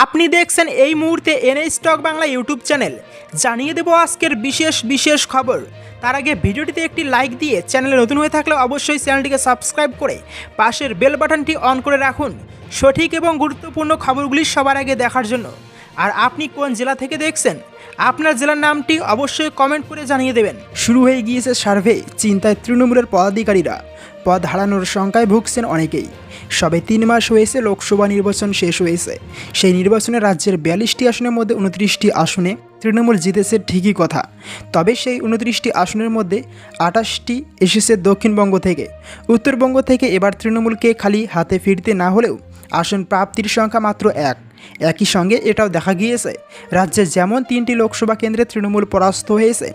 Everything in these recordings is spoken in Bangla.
আপনি দেখছেন এই মুহূর্তে NA stock Bangla YouTube channel. জানিয়ে দেব আজকের বিশেষ বিশেষ খবর। তার আগে ভিডিওটিতে একটি লাইক দিয়ে চ্যানেলে নতুন হয়ে থাকলে অবশ্যই চ্যানেলটিকে সাবস্ক্রাইব করে পাশের বেল বাটনটি অন করে রাখুন। সঠিক এবং গুরুত্বপূর্ণ খবরগুলি সবার আগে দেখার জন্য। আর আপনি কোন জেলা থেকে দেখছেন? আপনার জেলার নামটি অবশ্যই কমেন্ট করে জানিয়ে দেবেন। শুরু হয়ে গিয়েছে সার্ভে। চিন্তায় তৃণমূলের পদাধিকারীরা। পদ হারানোর শঙ্কায় ভুগছেন অনেকেই। সবে তিন মাস হয়েছে লোকসভা নির্বাচন শেষ হয়েছে। সেই নির্বাচনে রাজ্যের বিয়াল্লিশটি আসনের মধ্যে উনত্রিশটি আসনে তৃণমূল জিতেছে ঠিকই কথা। তবে সেই উনত্রিশটি আসনের মধ্যে আটাশটি এসেছে দক্ষিণবঙ্গ থেকে। উত্তরবঙ্গ থেকে এবার তৃণমূলকে খালি হাতে ফিরতে না হলেও আসন প্রাপ্তির সংখ্যা মাত্র এক। একই সঙ্গে এটাও দেখা গিয়েছে রাজ্যে যেমন তিনটি লোকসভা কেন্দ্রে তৃণমূল পরাস্ত হয়েছে,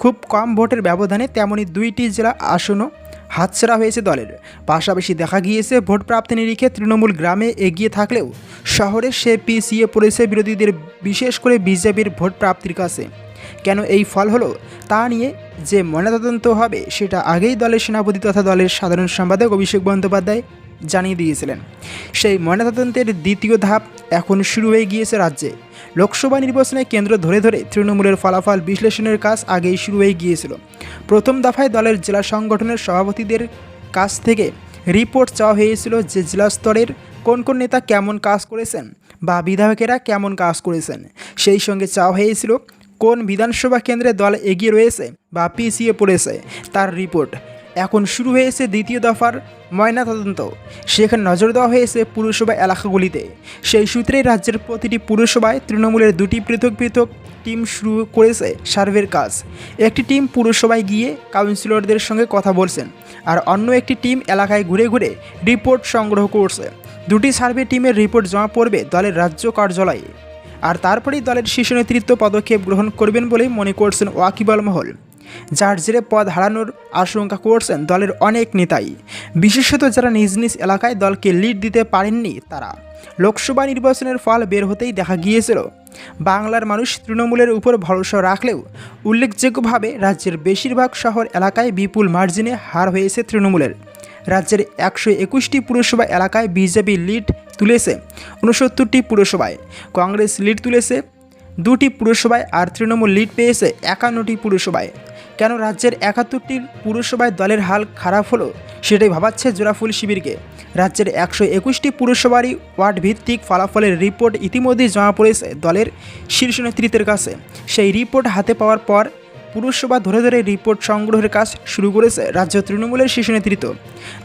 খুব কম ভোটের ব্যবধানে তেমনি দুইটি জেলা আসনও হাতছাড়া হয়েছে দলের। পাশাপাশি দেখা গিয়েছে ভোট প্রাপ্তি নিরিখে তৃণমূল গ্রামে এগিয়ে থাকলেও শহরে সে পিছিয়ে পড়েছে বিরোধীদের, বিশেষ করে বিজেপির ভোট প্রাপ্তির কাছে। কেন এই ফল হলো? তা নিয়ে যে ময়নাতদন্ত হবে, সেটা আগেই দলের সেনাপতি তথা দলের সাধারণ সম্পাদক অভিষেক বন্দ্যোপাধ্যায় জানিয়ে দিয়েছিলেন। সেই ময়নাতদন্তের দ্বিতীয় ধাপ এখন শুরু হয়ে গিয়েছে রাজ্যে। লোকসভা নির্বাচনে কেন্দ্র ধরে ধরে তৃণমূলের ফলাফল বিশ্লেষণের কাজ আগেই শুরু হয়ে গিয়েছিল। প্রথম দফায় দলের জেলা সংগঠনের সভাপতিদের কাছ থেকে রিপোর্ট চাওয়া হয়েছিল যে জেলা স্তরের কোন কোন নেতা কেমন কাজ করেছেন বা বিধায়কেরা কেমন কাজ করেছেন। সেই সঙ্গে চাওয়া হয়েছিল কোন বিধানসভা কেন্দ্রে দল এগিয়ে রয়েছে বা পিছিয়ে পড়েছে তার রিপোর্ট। এখন শুরু হয়েছে দ্বিতীয় দফার ময়নাতদন্ত সেখানে নজর দেওয়া হয়েছে পুরসভা এলাকাগুলিতে। সেই সূত্রেই রাজ্যের প্রতিটি পুরসভায় তৃণমূলের দুটি পৃথক পৃথক টিম শুরু করেছে সার্ভের কাজ। একটি টিম পুরসভায় গিয়ে কাউন্সিলরদের সঙ্গে কথা বলছেন আর অন্য একটি টিম এলাকায় ঘুরে ঘুরে রিপোর্ট সংগ্রহ করছে। দুটি সার্ভে টিমের রিপোর্ট জমা পড়বে দলের রাজ্য কার্যালয়ে। আর তারপরেই দলের শীর্ষ নেতৃত্ব পদক্ষেপ গ্রহণ করবেন বলেই মনে করছেন ওয়াকিবল মহল। যার জেরে পদ হারানোর আশঙ্কা করছেন দলের অনেক নেতাই। বিশেষত যারা নিজ নিজ এলাকায় দলকে লিড দিতে পারেননি তারা। লোকসভা নির্বাচনের ফল বের হতেই দেখা গিয়েছিল। বাংলার মানুষ তৃণমূলের উপর ভরসা রাখলেও উল্লেখযোগ্যভাবে রাজ্যের বেশিরভাগ শহর এলাকায় বিপুল মার্জিনে হার হয়েছে তৃণমূলের। রাজ্যের একশো একুশটি পুরসভা এলাকায় বিজেপি লিড তুলেছে উনসত্তরটি পুরসভায়। কংগ্রেস লিড তুলেছে দুটি পুরসভায় আর তৃণমূল লিড পেয়েছে একান্নটি পুরসভায়। কেন রাজ্যের একাত্তরটি পুরসভায় দলের হাল খারাপ হলো সেটাই ভাবাচ্ছে জোড়াফুল শিবিরকে। রাজ্যের একশো একুশটি পুরসভারই ওয়ার্ড ভিত্তিক ফলাফলের রিপোর্ট ইতিমধ্যেই জমা পড়েছে দলের শীর্ষ নেতৃত্বের কাছে। সেই রিপোর্ট হাতে পাওয়ার পর পুরসভা ধরে ধরে রিপোর্ট সংগ্রহের কাজ শুরু করেছে রাজ্য তৃণমূলের শীর্ষ নেতৃত্ব।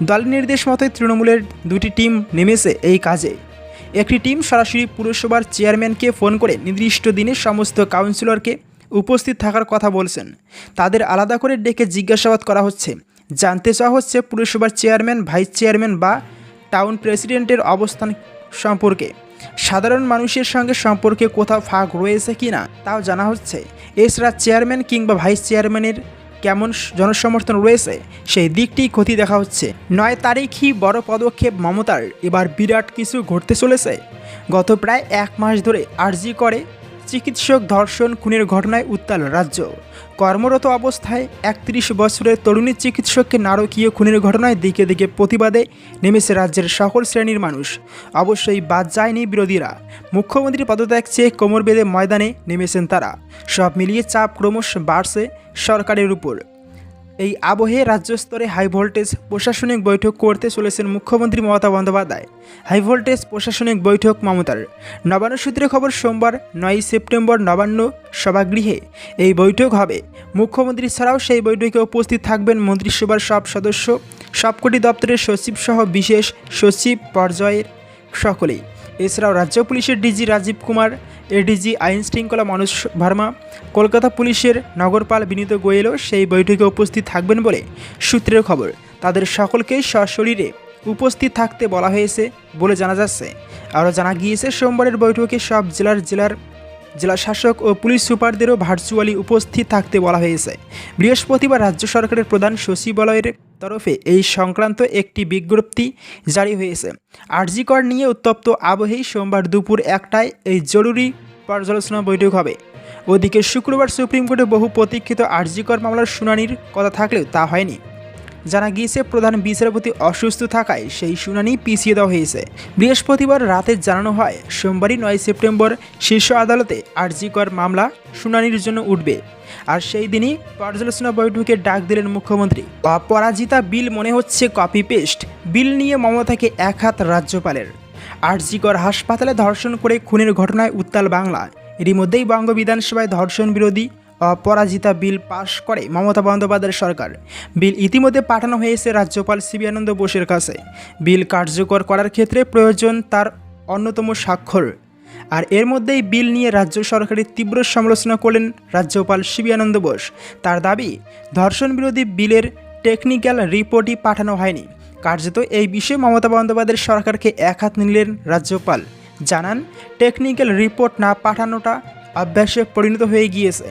দলের নির্দেশ মতোই তৃণমূলের দুটি টিম নেমেছে এই কাজে। একটি টিম সরাসরি পুরসভার চেয়ারম্যানকে ফোন করে নির্দিষ্ট দিনে সমস্ত কাউন্সিলরকে উপস্থিত থাকার কথা বলছেন। তাদের আলাদা করে ডেকে জিজ্ঞাসাবাদ করা হচ্ছে। জানতে চাওয়া হচ্ছে পুরসভার চেয়ারম্যান, ভাইস চেয়ারম্যান বা টাউন প্রেসিডেন্টের অবস্থান সম্পর্কে। সাধারণ মানুষের সঙ্গে সম্পর্কে কোথাও ফাঁক রয়েছে কি না, তাও জানা হচ্ছে। এছাড়া চেয়ারম্যান কিংবা ভাইস চেয়ারম্যানের কেমন জনসমর্থন রয়েছে, সেই দিকটি ক্ষতি দেখা হচ্ছে। নয় তারিখই বড় পদক্ষেপ মমতার। এবার বিরাট কিছু ঘটতে চলেছে। গত প্রায় এক মাস ধরে আর্জি করে চিকিৎসক ধর্ষণ, খুনের ঘটনায় উত্তাল রাজ্য। কর্মরত অবস্থায় একত্রিশ বছরের তরুণী চিকিৎসককে নারকীয় খুনের ঘটনায় দিকে দিকে প্রতিবাদে নেমেছে রাজ্যের সকল শ্রেণির মানুষ। অবশ্যই বাদ যায়নি বিরোধীরা। মুখ্যমন্ত্রী পদত্যাগ চেয়ে কোমর বেঁধে ময়দানে নেমেছেন তারা। সব মিলিয়ে চাপ ক্রমশ বাড়ছে সরকারের উপর। এই আবহে রাজ্য স্তরে হাই ভোল্টেজ প্রশাসনিক বৈঠক করতে চলেছেন মুখ্যমন্ত্রী মমতা বন্দ্যোপাধ্যায়। হাই ভোল্টেজ প্রশাসনিক বৈঠক মমতার। নবান্ন সূত্রে খবর, সোমবার নয়ই সেপ্টেম্বর নবান্ন সভাগৃহে এই বৈঠক হবে। মুখ্যমন্ত্রী ছাড়াও সেই বৈঠকে উপস্থিত থাকবেন মন্ত্রিসভার সব সদস্য, সবকটি দপ্তরের সচিব সহ বিশেষ সচিব পর্যায়ের সকলেই। এছাড়াও রাজ্য পুলিশের ডিজি রাজীব কুমার এডিজি, আইন শৃঙ্খলা মানুষ ভার্মা, কলকাতা পুলিশের নগরপাল বিনীত গোয়েলও সেই বৈঠকে উপস্থিত থাকবেন বলে সূত্রের খবর। তাদের সকলকেই সশরীরে উপস্থিত থাকতে বলা হয়েছে বলে জানা যাচ্ছে। আরও জানা গিয়েছে, সোমবারের বৈঠকে সব জেলার জেলার জেলা শাসক ও পুলিশ সুপারদেরও ভার্চুয়ালি উপস্থিত থাকতে বলা হয়েছে। বৃহস্পতিবার রাজ্য সরকারের প্রধান সচিবালয়ের তরফে এই সংক্রান্ত একটি বিজ্ঞপ্তি জারি হয়েছে। আরজিকর নিয়ে উত্তপ্ত আবহেই সোমবার দুপুর একটায় এই জরুরি পর্যালোচনা বৈঠক হবে। ওদিকে শুক্রবার সুপ্রিম কোর্টে বহু প্রতীক্ষিত আরজিকর মামলার শুনানির কথা থাকলেও তা হয়নি। জানা গিয়েছে, প্রধান বিচারপতি অসুস্থ থাকায় সেই শুনানি পিছিয়ে দেওয়া হয়েছে। বৃহস্পতিবার রাতে জানানো হয়, সোমবারই নয় সেপ্টেম্বর শীর্ষ আদালতে আরজিকর মামলা শুনানির জন্য উঠবে। আর সেই দিনই পর্যালোচনা বৈঠকে ডাক দিলেন মুখ্যমন্ত্রী। অপরাজিতা বিল মনে হচ্ছে কপি পেস্ট, বিল নিয়ে মমতাকে এক হাত রাজ্যপালের। আরজিকর হাসপাতালে ধর্ষণ করে খুনের ঘটনায় উত্তাল বাংলা। এরই মধ্যেই বঙ্গ বিধানসভায় ধর্ষণ বিরোধী অপরাজিতা বিল পাশ করে মমতা বন্দ্যোপাধ্যায়ের সরকার। বিল ইতিমধ্যে পাঠানো হয়েছে রাজ্যপাল সিবি আনন্দ বোসের কাছে। বিল কার্যকর করার ক্ষেত্রে প্রয়োজন তার অন্যতম স্বাক্ষর। আর এর মধ্যেই বিল নিয়ে রাজ্য সরকারের তীব্র সমালোচনা করলেন রাজ্যপাল শিবী আনন্দ বোস। তার দাবি, ধর্ষণ বিরোধী বিলের টেকনিক্যাল রিপোর্টই পাঠানো হয়নি। কার্যত এই বিষয়ে মমতা বন্দ্যোপাধ্যায়ের সরকারকে এক হাত নিলেন রাজ্যপাল। জানান, টেকনিক্যাল রিপোর্ট না পাঠানোটা অভ্যাসে পরিণত হয়ে গিয়েছে।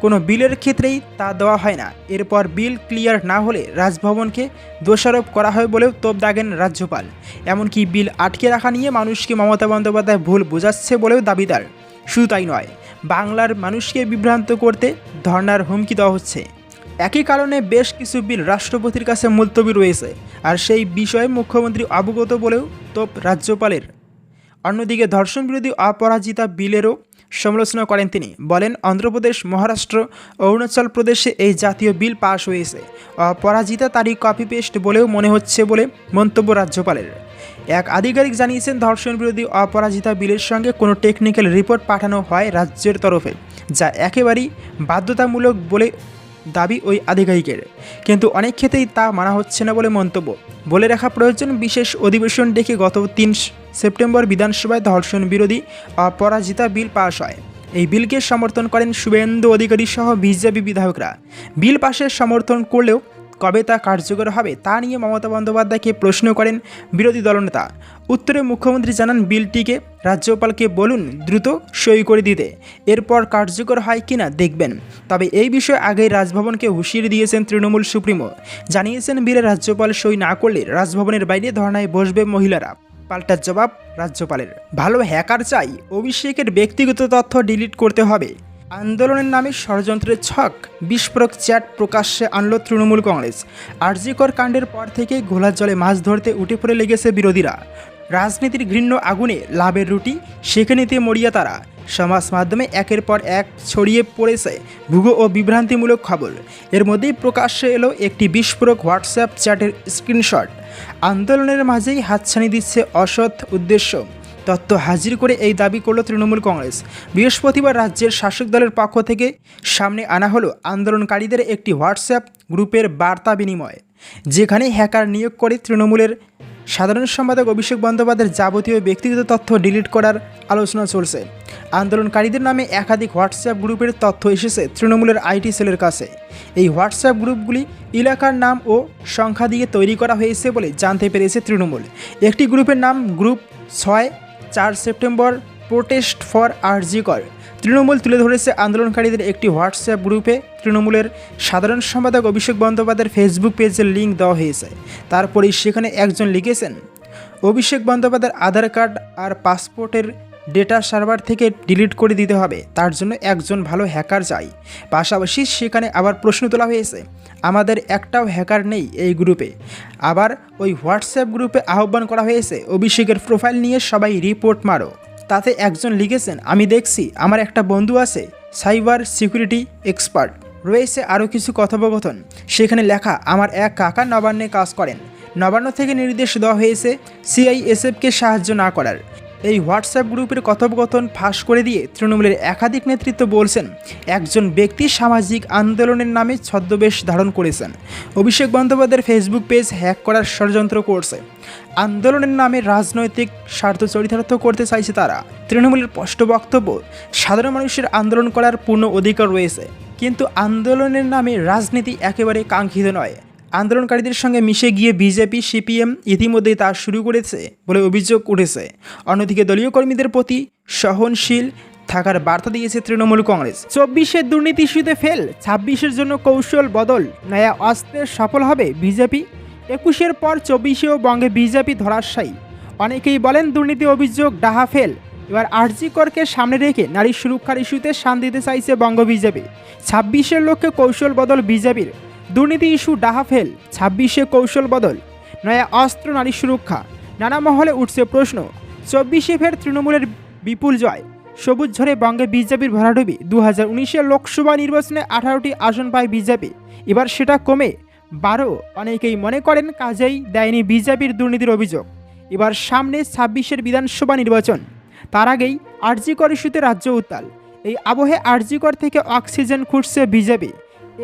কোনো বিলের ক্ষেত্রেই তা দেওয়া হয় না। এরপর বিল ক্লিয়ার না হলে রাজভবনকে দোষারোপ করা হয় বলেও তোপ দাগেন রাজ্যপাল। এমনকি বিল আটকে রাখা নিয়ে মানুষকে মমতা বন্দ্যোপাধ্যায় ভুল বোঝাচ্ছে বলেও দাবিদার। শুধু তাই নয়, বাংলার মানুষকে বিভ্রান্ত করতে ধর্নার হুমকি দেওয়া হচ্ছে। একই কারণে বেশ কিছু বিল রাষ্ট্রপতির কাছে মুলতবি রয়েছে। আর সেই বিষয়ে মুখ্যমন্ত্রী অবগত বলেও তোপ রাজ্যপালের। অন্যদিকে ধর্ষণ বিরোধী অপরাজিতা বিলেরও সমালোচনা করেন তিনি। বলেন, অন্ধ্রপ্রদেশ, মহারাষ্ট্র, অরুণাচল প্রদেশে এই জাতীয় বিল পাশ হয়েছে। অপরাজিতা তারই কপি পেস্ট বলেও মনে হচ্ছে বলে মন্তব্য রাজ্যপালের। এক আধিকারিক জানিয়েছেন, ধর্ষণ বিরোধী অপরাজিতা বিলের সঙ্গে কোনো টেকনিক্যাল রিপোর্ট পাঠানো হয় রাজ্যের তরফে, যা একেবারেই বাধ্যতামূলক বলে দাবি ওই আধিকারিকের। কিন্তু অনেক ক্ষেত্রেই তা মানা হচ্ছে না বলে মন্তব্য। বলে রাখা প্রয়োজন, বিশেষ অধিবেশন ডেকে গত তিন সেপ্টেম্বর বিধানসভায় ধর্ষণ বিরোধী অপরাজিতা বিল পাশ হয়। এই বিলকে সমর্থন করেন শুভেন্দু অধিকারী সহ বিজেপি বিধায়করা। বিল পাশের সমর্থন করলেও কবে তা কার্যকর হবে তা নিয়ে মমতা বন্দ্যোপাধ্যায়কে প্রশ্ন করেন বিরোধী দলনেতা। উত্তরে মুখ্যমন্ত্রী জানান বিলটিকে রাজ্যপালকে বলুন দ্রুত সই করে দিতে। এরপর কার্যকর হয় কিনা দেখবেন। তবে এই বিষয়ে আগেই রাজভবনকে হুঁশিয়ারি দিয়েছেন তৃণমূল সুপ্রিমো। জানিয়েছেন বিলে রাজ্যপাল সই না করলে রাজভবনের বাইরে ধর্নায় বসবে মহিলারা। পাল্টা জবাব রাজ্যপালের। ভালো হ্যাকার চাই, অভিষেকের ব্যক্তিগত তথ্য ডিলিট করতে হবে। আন্দোলনের নামে ষড়যন্ত্রের ছক, বিস্ফোরক চ্যাট প্রকাশ্যে আনল তৃণমূল কংগ্রেস। আরজিকর কাণ্ডের পর থেকে ঘোলার জলে মাছ ধরতে উঠে পড়ে লেগেছে বিরোধীরা। রাজনীতির ঘৃণ্য আগুনে লাভের রুটি সেঁকে নিতে মরিয়া তারা। সমাজ মাধ্যমে একের পর এক ছড়িয়ে পড়েছে ভুগো ও বিভ্রান্তিমূলক খবর। এর মধ্যেই প্রকাশ্যে এলো একটি বিস্ফোরক হোয়াটসঅ্যাপ চ্যাটের স্ক্রিনশট। আন্দোলনের মাঝেই হাতছানি দিচ্ছে অসৎ উদ্দেশ্য। তথ্য হাজির করে এই দাবি করল তৃণমূল কংগ্রেস। বৃহস্পতিবার রাজ্যের শাসক দলের পক্ষ থেকে সামনে আনা হলো আন্দোলনকারীদের একটি হোয়াটসঅ্যাপ গ্রুপের বার্তা বিনিময়, যেখানে হ্যাকার নিয়োগ করে তৃণমূলের সাধারণ সম্পাদক অভিষেক বন্দ্যোপাধ্যায়ের যাবতীয় ব্যক্তিগত তথ্য ডিলিট করার আলোচনা চলছে। আন্দোলনকারীদের নামে একাধিক হোয়াটসঅ্যাপ গ্রুপের তথ্য এসেছে তৃণমূলের আইটি সেলের কাছে। এই হোয়াটসঅ্যাপ গ্রুপগুলি এলাকার নাম ও সংখ্যা দিয়ে তৈরি করা হয়েছে বলে জানতে পেরেছে তৃণমূল। একটি গ্রুপের নাম গ্রুপ ছয় চার সেপ্টেম্বর প্রোটেস্ট ফর আরজি কর তৃণমূল তুলে ধরেছে আন্দোলনকারীদের একটি হোয়াটসঅ্যাপ গ্রুপে। তৃণমূলের সাধারণ সম্পাদক অভিষেক বন্দ্যোপাধ্যায়ের ফেসবুক পেজের লিঙ্ক দেওয়া হয়েছে। তারপরেই সেখানে একজন লিখেছেন, অভিষেক বন্দ্যোপাধ্যায়ের আধার কার্ড আর পাসপোর্টের ডেটা সার্ভার থেকে ডিলিট করে দিতে হবে। তার জন্য একজন ভালো হ্যাকার চাই। পাশাপাশি সেখানে আবার প্রশ্ন তোলা হয়েছে, আমাদের একটাও হ্যাকার নেই এই গ্রুপে আবার ওই হোয়াটসঅ্যাপ গ্রুপে আহ্বান করা হয়েছে, অভিষেকের প্রোফাইল নিয়ে সবাই রিপোর্ট মারো। তাতে একজন লিখেছেন, আমি দেখছি, আমার একটা বন্ধু আছে সাইবার সিকিউরিটি এক্সপার্ট রয়েছে আরও কিছু কথোপকথন। সেখানে লেখা, আমার এক কাকা নবান্নে কাজ করেন। নবান্ন থেকে নির্দেশ দেওয়া হয়েছে সিআইএসএফকে সাহায্য না করার। এই হোয়াটসঅ্যাপ গ্রুপের কথোপকথন ফাঁস করে দিয়ে তৃণমূলের একাধিক নেতৃত্ব বলছেন, একজন ব্যক্তি সামাজিক আন্দোলনের নামে ছদ্মবেশ ধারণ করেছেন। অভিষেক বন্দ্যোপাধ্যায়ের ফেসবুক পেজ হ্যাক করার ষড়যন্ত্র করছে। আন্দোলনের নামে রাজনৈতিক স্বার্থ চরিতার্থ করতে চাইছে তারা। তৃণমূলের স্পষ্ট বক্তব্য, সাধারণ মানুষের আন্দোলন করার পূর্ণ অধিকার রয়েছে। কিন্তু আন্দোলনের নামে রাজনীতি একেবারে কাঙ্ক্ষিত নয়। আন্দোলনকারীদের সঙ্গে মিশে গিয়ে বিজেপি, সিপিএম ইতিমধ্যেই তা শুরু করেছে বলে অভিযোগ উঠেছে। অন্যদিকে দলীয় কর্মীদের প্রতি সহনশীল থাকার বার্তা দিয়েছে তৃণমূল কংগ্রেস। চব্বিশের দুর্নীতি ইস্যুতে ফেল, ছাব্বিশের জন্য কৌশল বদল নয়া অস্ত্রে সফল হবে বিজেপি। একুশের পর চব্বিশেও বঙ্গে বিজেপি ধরাশায়ী। অনেকেই বলেন দুর্নীতি অভিযোগ, ডাহা ফেল। এবার আরজি করকে সামনে রেখে নারী সুরক্ষার ইস্যুতে শান দিতে চাইছে বঙ্গ বিজেপি। ছাব্বিশের লক্ষ্যে কৌশল বদল বিজেপির। দুর্নীতি ইস্যু ডাহা ফেল, ছাব্বিশে কৌশল বদল, নয়া অস্ত্র নারী সুরক্ষা। নানা মহলে উঠছে প্রশ্ন, চব্বিশে ফের তৃণমূলের বিপুল জয়। সবুজ ঝরে বঙ্গে বিজেপির ভরাডুবি। দু হাজার উনিশের লোকসভা নির্বাচনে আঠারোটি আসন পায় বিজেপি। এবার সেটা কমে বারো। অনেকেই মনে করেন কাজেই দেয়নি বিজেপির দুর্নীতির অভিযোগ। এবার সামনে ছাব্বিশের বিধানসভা নির্বাচন। তার আগেই আরজিকর ইস্যুতে রাজ্য উত্তাল। এই আবহে আরজিকর থেকে অক্সিজেন খুঁজছে বিজেপি।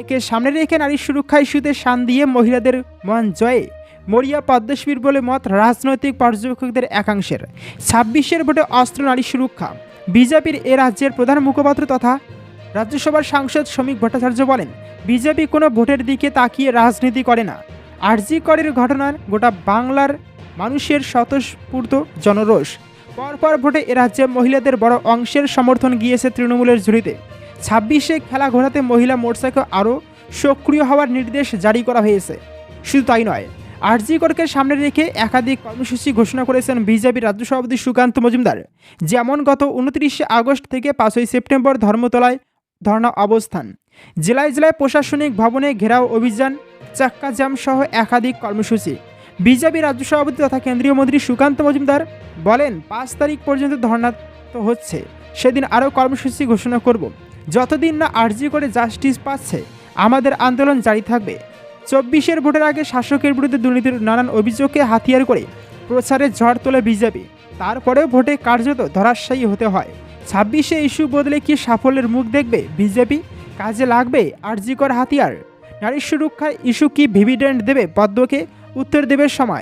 একে সামনে রেখে নারী সুরক্ষায় ইস্যুতে শান দিয়ে মহিলাদের মন জয়ে। মরিয়া পদ্মশিবির বলে মত রাজনৈতিক পর্যবেক্ষকদের একাংশের। ছাব্বিশের ভোটে অস্ত্র নারী সুরক্ষা। বিজেপির এ রাজ্যের প্রধান মুখপাত্র তথা রাজ্যসভার সাংসদ শ্রমিক ভট্টাচার্য বলেন, বিজেপি কোনো ভোটের দিকে তাকিয়ে রাজনীতি করে না। আরজি করের ঘটনার গোটা বাংলার মানুষের স্বতঃস্ফূর্ত জনরোষ। পরপর ভোটে এ রাজ্যে মহিলাদের বড় অংশের সমর্থন গিয়েছে তৃণমূলের ঝুড়িতে। ছাব্বিশে খেলা ঘোরাতে মহিলা মোর্চাকে আরও সক্রিয় হওয়ার নির্দেশ জারি করা হয়েছে। শুধু তাই নয়, আরজি করকে সামনে রেখে একাধিক কর্মসূচি ঘোষণা করেছেন বিজেপি রাজ্য সভাপতি সুকান্ত মজুমদার। যেমন গত উনত্রিশে আগস্ট থেকে পাঁচই সেপ্টেম্বর ধর্মতলায় ধর্ণা অবস্থান। জেলায় জেলায় প্রশাসনিক ভবনে ঘেরাও অভিযান চাক্কা জ্যাম সহ একাধিক কর্মসূচি। বিজেপি রাজ্য সভাপতি তথা কেন্দ্রীয় মন্ত্রী সুকান্ত মজুমদার বলেন, পাঁচ তারিখ পর্যন্ত ধর্ণা তো হচ্ছে, সেদিন আরও কর্মসূচি ঘোষণা করব। যতদিন না আর্জি করে জাস্টিস পাচ্ছে, আমাদের আন্দোলন জারি থাকবে। চব্বিশের ভোটের আগে শাসকের বিরুদ্ধে দুর্নীতির নানান অভিযোগকে হাতিয়ার করে প্রচারে ঝড় তোলে বিজেপি। তারপরেও ভোটে কার্যত ধরাশায়ী হতে হয়। ছাব্বিশে ইস্যু বদলে কি সাফল্যের মুখ দেখবে বিজেপি? কাজে লাগবে আরজিকর হাতিয়ার। নারী সুরক্ষায় ইস্যু কি ভিভিডেন্ট দেবে পদ্মকে? উত্তর দেবে সময়।